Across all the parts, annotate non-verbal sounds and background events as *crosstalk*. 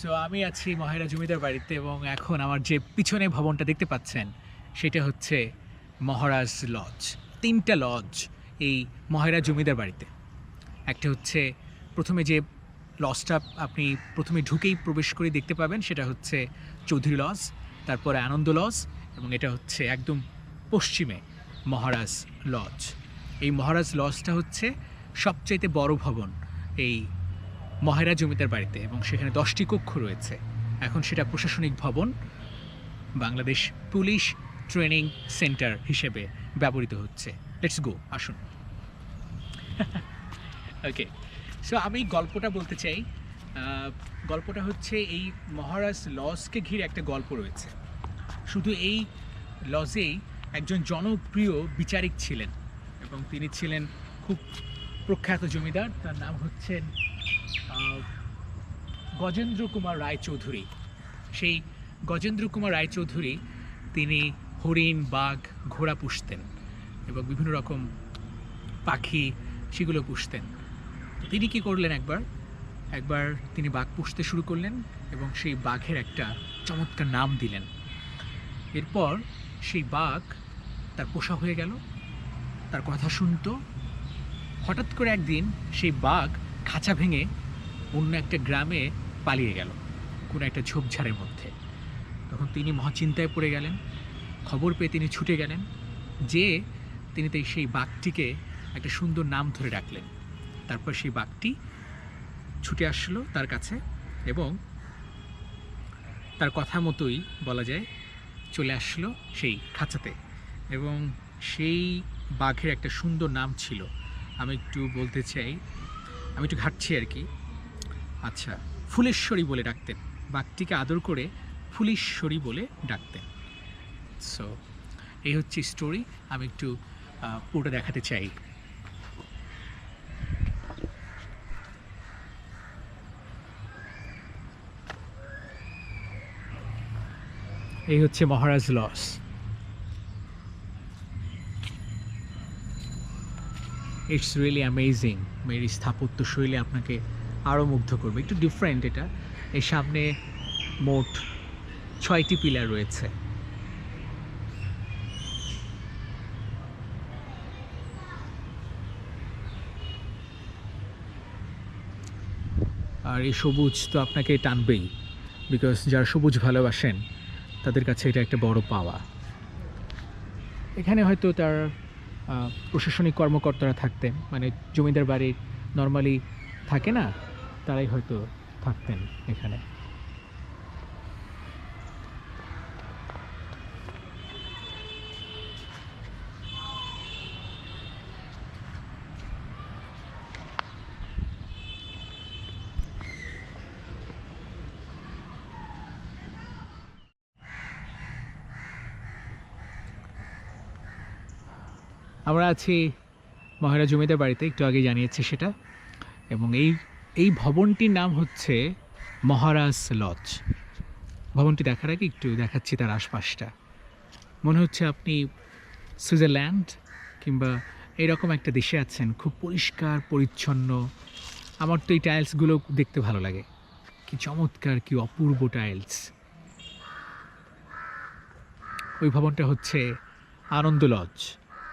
So আমি আছি মহেরা জমিদার বাড়িতে এবং এখন আমার যে পিছনে ভবনটা দেখতে পাচ্ছেন, সেটা হচ্ছে মহারাজ লজ তিনটা লজ এই মহেরা জমিদার বাড়িতে। একটা হচ্ছে প্রথমে যে লজটা আপনি প্রথমে ঢুকেই প্রবেশ করে দেখতে পাবেন, সেটা হচ্ছে চৌধুরী লজ তারপরে আনন্দ লজ এবং এটা হচ্ছে একদম পশ্চিমে মহারাজ লজ এই মহারাজ লজটা হচ্ছে সবচাইতে বড় ভবন এই মহেরা জমিদার বাড়িতে এবং সেখানে দশটি কক্ষ রয়েছে। এখন সেটা প্রশাসনিক ভবন, বাংলাদেশ পুলিশ ট্রেনিং সেন্টার হিসেবে ব্যবহৃত হচ্ছে। লেটস গো আসুন। *laughs* ওকে সো আমি গল্পটা বলতে চাই। গল্পটা হচ্ছে এই মহারাজ লজকে ঘিরে একটা গল্প রয়েছে। শুধু এই লজেই একজন জনপ্রিয় বিচারিক ছিলেন এবং তিনি ছিলেন খুব প্রখ্যাত জমিদার। তার নাম হচ্ছেন গজেন্দ্র কুমার রায়চৌধুরী। সেই গজেন্দ্র কুমার রায়চৌধুরী, তিনি হরিণ, বাঘ, ঘোড়া পুষতেন এবং বিভিন্ন রকম পাখি, সেগুলো পুষতেন। তিনি কি করলেন একবার? একবার তিনি বাঘ পুষতে শুরু করলেন এবং সেই বাঘের একটা চমৎকার নাম দিলেন। এরপর সেই বাঘ তার পোষা হয়ে গেল, তার কথা শুনতো। হঠাৎ করে একদিন সেই বাঘ খাঁচা ভেঙে অন্য একটা গ্রামে পালিয়ে গেল, কোনো একটা ঝোপঝাড়ের মধ্যে। তখন তিনি মহাচিন্তায় পড়ে গেলেন, খবর পেয়ে তিনি ছুটে গেলেন, যে তিনি তাই সেই বাঘটিকে একটা সুন্দর নাম ধরে ডাকলেন। তারপর সেই বাঘটি ছুটে আসলো তার কাছে এবং তার কথা মতোই বলা যায় চলে আসলো সেই খাঁচাতে এবং সেই বাঘের একটা সুন্দর নাম ছিল। আমি একটু বলতে চাই আমি একটু ঘাটছি আর কি। আচ্ছা ফুলেশ্বরী বলে ডাকতেন। বাঘটিকে আদর করে ফুলেশ্বরী বলে ডাকতেন। সো এই হচ্ছে স্টোরি আমি একটু পুরোটা দেখাতে চাই। এই হচ্ছে মহারাজ লস। ইটস রিয়েলি অ্যামেজিং মেয়ের স্থাপত্য শৈলী আপনাকে আরও মুগ্ধ করবে। একটু ডিফারেন্ট এটা। এর সামনে মোট ছয়টি পিলার রয়েছে। আর এই সবুজ তো আপনাকে টানবেই বিকজ যারা সবুজ ভালোবাসেন, তাদের কাছে এটা একটা বড় পাওয়া। এখানে হয়তো তার প্রশাসনিক কর্মকর্তারা থাকতেন মানে জমিদার বাড়ির নর্মালি থাকে না তারাই হয়তো থাকতেন এখানে। আমরা আছি মহারাজ জমিদার বাড়িতে, একটু আগে জানিয়েছি সেটা। এবং এই এই ভবনটির নাম হচ্ছে মহারাজ লজ। ভবনটি দেখার আগে একটু দেখাচ্ছি তার আশপাশটা। মনে হচ্ছে আপনি সুইজারল্যান্ড কিংবা এরকম একটা দেশে আছেন, খুব পরিষ্কার, পরিচ্ছন্ন। আমার তো এই টাইলসগুলো দেখতে ভালো লাগে। কি চমৎকার, কি অপূর্ব টাইলস। ওই ভবনটা হচ্ছে আনন্দ লজ।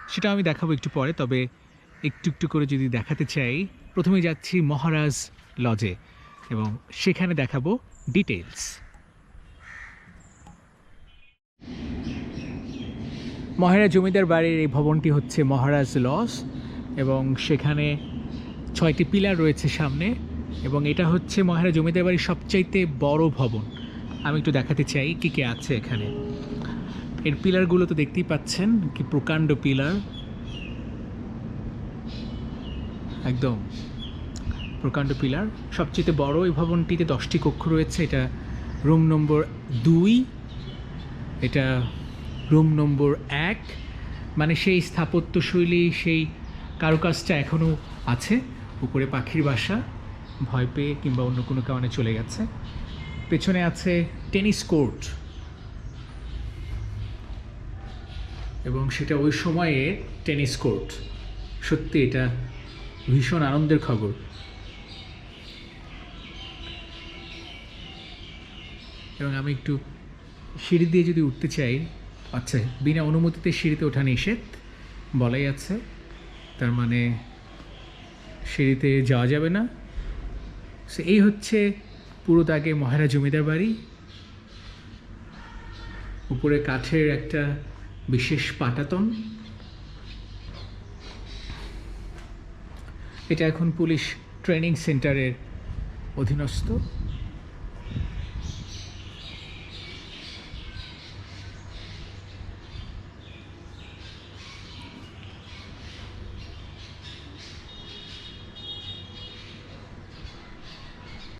সেটা আমি দেখাবো একটু পরে, তবে একটু একটু করে যদি দেখাতে চাই প্রথমে যাচ্ছি মহারাজ লজে এবং সেখানে দেখাবো ডিটেলস মহারাজ জমিদার বাড়ির এই ভবনটি হচ্ছে মহারাজ লজ এবং সেখানে ছয়টি পিলার রয়েছে সামনে এবং এটা হচ্ছে মহারাজ জমিদার বাড়ির সবচাইতে বড় ভবন। আমি একটু দেখাতে চাই কী কী আছে এখানে। এর পিলারগুলো তো দেখতেই পাচ্ছেন, কি প্রকাণ্ড পিলার। একদম, প্রকাণ্ড পিলার। সবচেয়ে বড় এই ভবনটিতে দশটি কক্ষ রয়েছে, এটা রুম নম্বর দুই, এটা রুম নম্বর এক। মানে সেই স্থাপত্যশৈলী, সেই কারুকাজটা এখনও আছে, উপরে পাখির বাসা, ভয় পেয়ে কিংবা অন্য কোনো কারণে চলে গেছে। পেছনে আছে টেনিস কোর্ট। এবং সেটা ওই সময়ে টেনিস কোর্ট। সত্যি এটা ভীষণ আনন্দের খবর। এবং আমি একটু সিঁড়ি দিয়ে যদি উঠতে চাই আচ্ছা বিনা অনুমতিতে সিঁড়িতে ওঠা নিষেধ, বলাই আছে। তার মানে সিঁড়িতে যাওয়া যাবে না। সো এই হচ্ছে পুরো দাগে মহারা জমিদার বাড়ি। উপরে কাঠের একটা বিশেষ পাটাতন? এটা এখন পুলিশ ট্রেনিং সেন্টারের অধীনস্থ।